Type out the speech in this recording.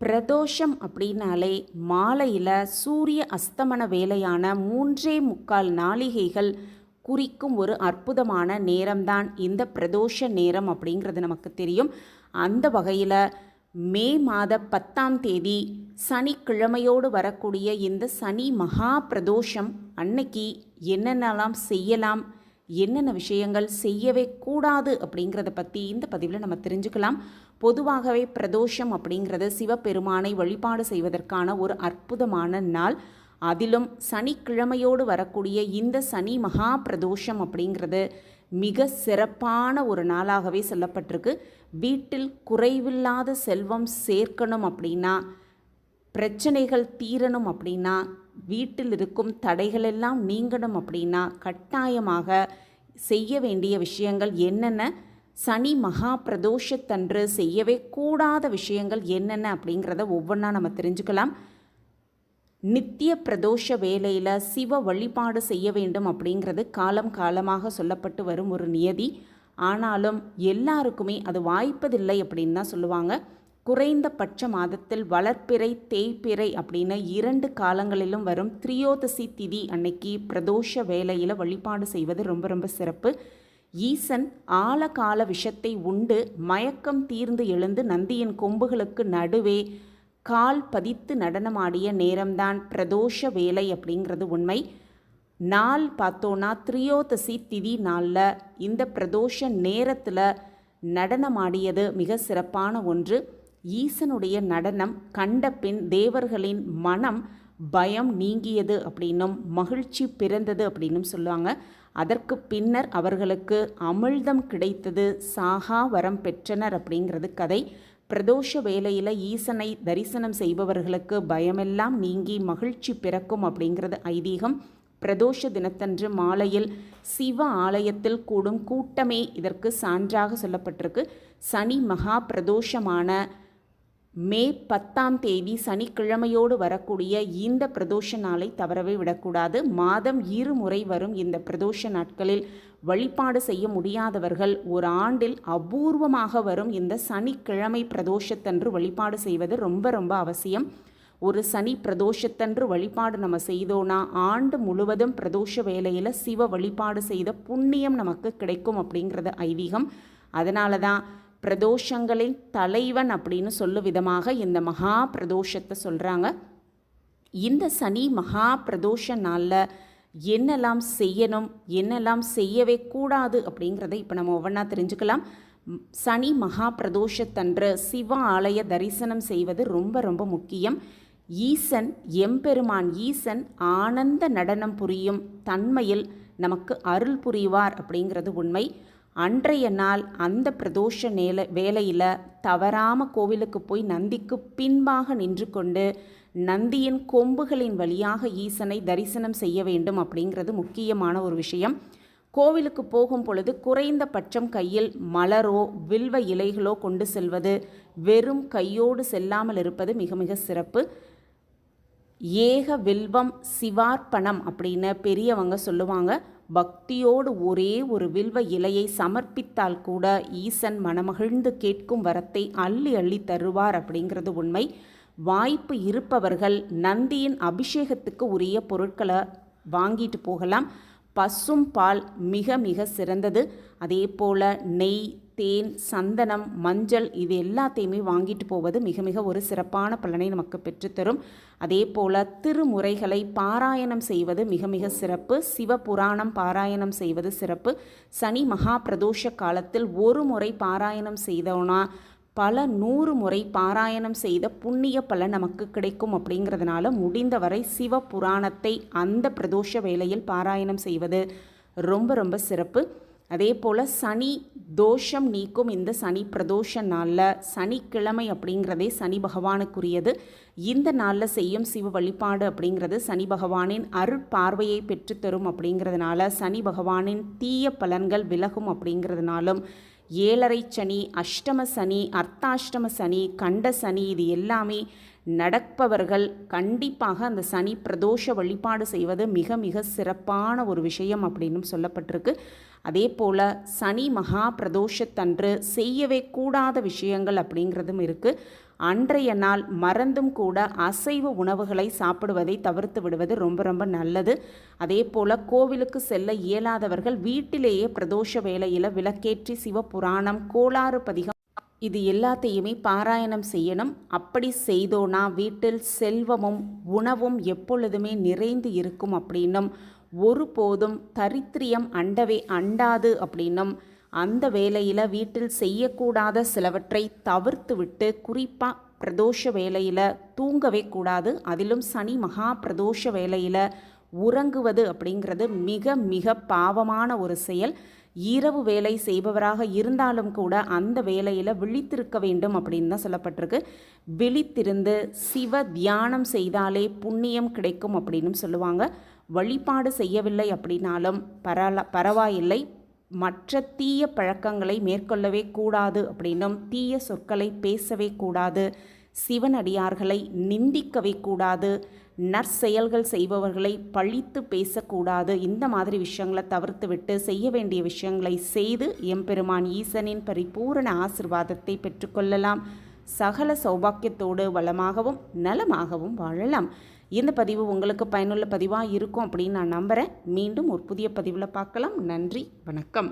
பிரதோஷம் அப்படின்னாலே மாலையில் சூரிய அஸ்தமன வேலையான மூன்றே முக்கால் நாளிகைகள் குறிக்கும் ஒரு அற்புதமான நேரம்தான் இந்த பிரதோஷ நேரம் அப்படிங்கிறது நமக்கு தெரியும். அந்த வகையில் மே மாத பத்தாம் தேதி சனிக்கிழமையோடு வரக்கூடிய இந்த சனி மகா பிரதோஷம் அன்னைக்கு என்னென்னலாம் செய்யலாம் என்னென்ன விஷயங்கள் செய்யவே கூடாது அப்படிங்கிறத பற்றி இந்த பதிவில் நம்ம தெரிஞ்சுக்கலாம். பொதுவாகவே பிரதோஷம் அப்படிங்கிறது சிவபெருமானை வழிபாடு செய்வதற்கான ஒரு அற்புதமான நாள். அதிலும் சனிக்கிழமையோடு வரக்கூடிய இந்த சனி மகா பிரதோஷம் அப்படிங்கிறது மிக சிறப்பான ஒரு நாளாகவே சொல்லப்பட்டிருக்கு. வீட்டில் குறைவில்லாத செல்வம் சேர்க்கணும் அப்படின்னா பிரச்சனைகள் தீரணும் அப்படின்னா வீட்டில் இருக்கும் தடைகளெல்லாம் நீங்கணும் அப்படின்னா கட்டாயமாக செய்ய வேண்டிய விஷயங்கள் என்னென்ன? சனி மகா பிரதோஷத்தன்று செய்யவே கூடாத விஷயங்கள் என்னென்ன அப்படிங்கிறத ஒவ்வொன்றா நம்ம தெரிஞ்சுக்கலாம். நித்திய பிரதோஷ வேலையில் சிவ வழிபாடு செய்ய வேண்டும் அப்படிங்கிறது காலம் காலமாக சொல்லப்பட்டு வரும் ஒரு நியதி. ஆனாலும் எல்லாருக்குமே அது வாய்ப்பதில்லை அப்படின்னு தான் சொல்லுவாங்க. குறைந்தபட்ச மாதத்தில் வளர்ப்பிறை தேய்ப்பிறை அப்படின்னு இரண்டு காலங்களிலும் வரும் திரியோதசி திதி அன்னைக்கு பிரதோஷ வேலையில் வழிபாடு செய்வது ரொம்ப ரொம்ப சிறப்பு. ஈசன் ஆழகால விஷத்தை உண்டு மயக்கம் தீர்ந்து எழுந்து நந்தியின் கொம்புகளுக்கு நடுவே கால் பதித்து நடனமாடிய நேரம்தான் பிரதோஷ வேலை அப்படிங்கிறது உண்மை. நாள் பார்த்தோன்னா திரியோதசி திதி நாளில் இந்த பிரதோஷ நேரத்தில் நடனமாடியது மிக சிறப்பான ஒன்று. ஈசனுடைய நடனம் கண்ட பின் தேவர்களின் மனம் பயம் நீங்கியது அப்படின்னும் மகிழ்ச்சி பிறந்தது அப்படின்னும் சொல்லுவாங்க. அதற்கு பின்னர் அவர்களுக்கு அமிழ்தம் கிடைத்தது சாகா வரம் பெற்றனர் அப்படிங்கிறது கதை. பிரதோஷ வேலையில் ஈசனை தரிசனம் செய்பவர்களுக்கு பயமெல்லாம் நீங்கி மகிழ்ச்சி பிறக்கும் அப்படிங்கிறது ஐதீகம். பிரதோஷ தினத்தன்று மாலையில் சிவ ஆலயத்தில் கூடும் கூட்டமே இதற்கு சான்றாக சொல்லப்பட்டிருக்கு. சனி மகா பிரதோஷமான மே பத்தாம் தேதி சனிக்கிழமையோடு வரக்கூடிய இந்த பிரதோஷ நாளை தவறவே விடக்கூடாது. மாதம் இருமுறை வரும் இந்த பிரதோஷ நாட்களில் வழிபாடு செய்ய முடியாதவர்கள் ஒரு ஆண்டில் அபூர்வமாக வரும் இந்த சனிக்கிழமை பிரதோஷத்தன்று வழிபாடு செய்வது ரொம்ப ரொம்ப அவசியம். ஒரு சனி பிரதோஷத்தன்று வழிபாடு நம்ம செய்தோன்னா ஆண்டு முழுவதும் பிரதோஷ வேலையில் சிவ வழிபாடு செய்த புண்ணியம் நமக்கு கிடைக்கும் அப்படிங்கிறது ஐதீகம். அதனால தான் பிரதோஷங்களின் தலைவன் அப்படின்னு சொல்லும் விதமாக இந்த மகா பிரதோஷத்தை சொல்கிறாங்க இந்த சனி மகா பிரதோஷ நாளில் என்னெல்லாம் செய்யணும் என்னெல்லாம் செய்யவே கூடாது அப்படிங்கிறத இப்போ நம்ம ஒவ்வொன்றா தெரிஞ்சுக்கலாம். சனி மகா பிரதோஷத்தன்று சிவ ஆலய தரிசனம் செய்வது ரொம்ப ரொம்ப முக்கியம். ஈசன் எம்பெருமான் ஈசன் ஆனந்த நடனம் புரியும் தன்மையில் நமக்கு அருள் புரிவார் அப்படிங்கிறது உண்மை. அன்றைய நாள் அந்த பிரதோஷ நேல வேலையில் தவறாமல் கோவிலுக்கு போய் நந்திக்கு பின்பாக நின்று கொண்டு நந்தியின் கொம்புகளின் வழியாக ஈசனை தரிசனம் செய்ய வேண்டும் அப்படிங்கிறது முக்கியமான ஒரு விஷயம். கோவிலுக்கு போகும் பொழுது குறைந்த பட்சம் கையில் மலரோ வில்வ இலைகளோ கொண்டு செல்வது வெறும் கையோடு செல்லாமல் இருப்பது மிக மிக சிறப்பு. ஏக வில்வம் சிவார்ப்பணம் அப்படின்னு பெரியவங்க சொல்லுவாங்க. பக்தியோடு ஒரே ஒரு வில்வ இலையை சமர்ப்பித்தால் கூட ஈசன் மனமகிழ்ந்து கேட்கும் வரத்தை அள்ளி அள்ளி தருவார் அப்படிங்கிறது உண்மை. வாய்ப்பு இருப்பவர்கள் நந்தியின் அபிஷேகத்துக்கு உரிய பொருட்களை வாங்கிட்டு போகலாம். பசும் பால் மிக மிக சிறந்தது. அதே போல் நெய் தேன் சந்தனம் மஞ்சள் இது எல்லாத்தையுமே வாங்கிட்டு போவது மிக மிக ஒரு சிறப்பான பலனை நமக்கு பெற்றுத்தரும் அதே போல் திருமுறைகளை பாராயணம் செய்வது மிக மிக சிறப்பு. சிவபுராணம் பாராயணம் செய்வது சிறப்பு. சனி மகா பிரதோஷ காலத்தில் ஒரு முறை பாராயணம் செய்தோன்னா பல நூறு முறை பாராயணம் செய்த புண்ணிய பலன் நமக்கு கிடைக்கும் அப்படிங்கிறதுனால முடிந்தவரை சிவ புராணத்தை அந்த பிரதோஷ வேளையில் பாராயணம் செய்வது ரொம்ப ரொம்ப சிறப்பு. அதே போல் சனி தோஷம் நீக்கும் இந்த சனி பிரதோஷ நாளில் சனிக்கிழமை அப்படிங்கிறதே சனி பகவானுக்குரியது. இந்த நாளில் செய்யும் சிவ வழிபாடு அப்படிங்கிறது சனி பகவானின் அருட்பார்வையை பெற்றுத்தரும் அப்படிங்கிறதுனால சனி பகவானின் தீய பலன்கள் விலகும் அப்படிங்கிறதுனாலும் ஏழரை சனி அஷ்டம சனி அர்த்தாஷ்டம சனி கண்ட சனி இது எல்லாமே நடப்பவர்கள் கண்டிப்பாக அந்த சனி பிரதோஷ வழிபாடு செய்வது மிக மிக சிறப்பான ஒரு விஷயம் அப்படின்னும் சொல்லப்பட்டிருக்கு. அதே போல் சனி மகா பிரதோஷத்தன்று செய்யவே கூடாத விஷயங்கள் அப்படிங்கிறதும் இருக்குது அன்றைய நாள் மறந்தும் கூட அசைவ உணவுகளை சாப்பிடுவதை தவிர்த்து விடுவது ரொம்ப ரொம்ப நல்லது. அதே போல் கோவிலுக்கு செல்ல இயலாதவர்கள் வீட்டிலேயே பிரதோஷ வேலையில் விளக்கேற்றி சிவபுராணம் கோளாறு பதிகம் இது எல்லாத்தையுமே பாராயணம் செய்யணும். அப்படி செய்தோனா வீட்டில் செல்வமும் உணவும் எப்பொழுதுமே நிறைந்து இருக்கும் அப்படின்னும். ஒருபோதும் தரித்திரியம் அண்டவே அண்டாது அப்படின்னும். அந்த வேலையில் வீட்டில் செய்யக்கூடாத சிலவற்றை தவிர்த்து விட்டு குறிப்பாக பிரதோஷ வேலையில் தூங்கவே கூடாது. அதிலும் சனி மகா பிரதோஷ வேலையில் உறங்குவது அப்படிங்கிறது மிக மிக பாவமான ஒரு செயல். இரவு வேலை செய்பவராக இருந்தாலும் கூட அந்த வேலையில் விழித்திருக்க வேண்டும் அப்படின்னு தான் சொல்லப்பட்டிருக்கு. விழித்திருந்து சிவ தியானம் செய்தாலே புண்ணியம் கிடைக்கும் அப்படின்னு சொல்லுவாங்க. வழிபாடு செய்யவில்லை அப்படின்னாலும் பரல பரவாயில்லை. மற்ற தீய பழக்கங்களை மேற்கொள்ளவே கூடாது அப்படின்னும் தீய சொற்களை பேசவே கூடாது. சிவனடியார்களை நிந்திக்கவே கூடாது. நற்செயல்கள் செய்பவர்களை பழித்து பேசக்கூடாது. இந்த மாதிரி விஷயங்களை தவிர்த்து விட்டு செய்ய வேண்டிய விஷயங்களை செய்து எம்பெருமான் ஈசனின் பரிபூரண ஆசிர்வாதத்தை பெற்றுக்கொள்ளலாம் சகல சௌபாக்கியத்தோடு வளமாகவும் நலமாகவும் வாழலாம். இந்த பதிவு உங்களுக்கு பயனுள்ள பதிவாக இருக்கும் அப்படின்னு நான் நம்புகிறேன் மீண்டும் ஒரு புதிய பதிவில் பார்க்கலாம். நன்றி வணக்கம்.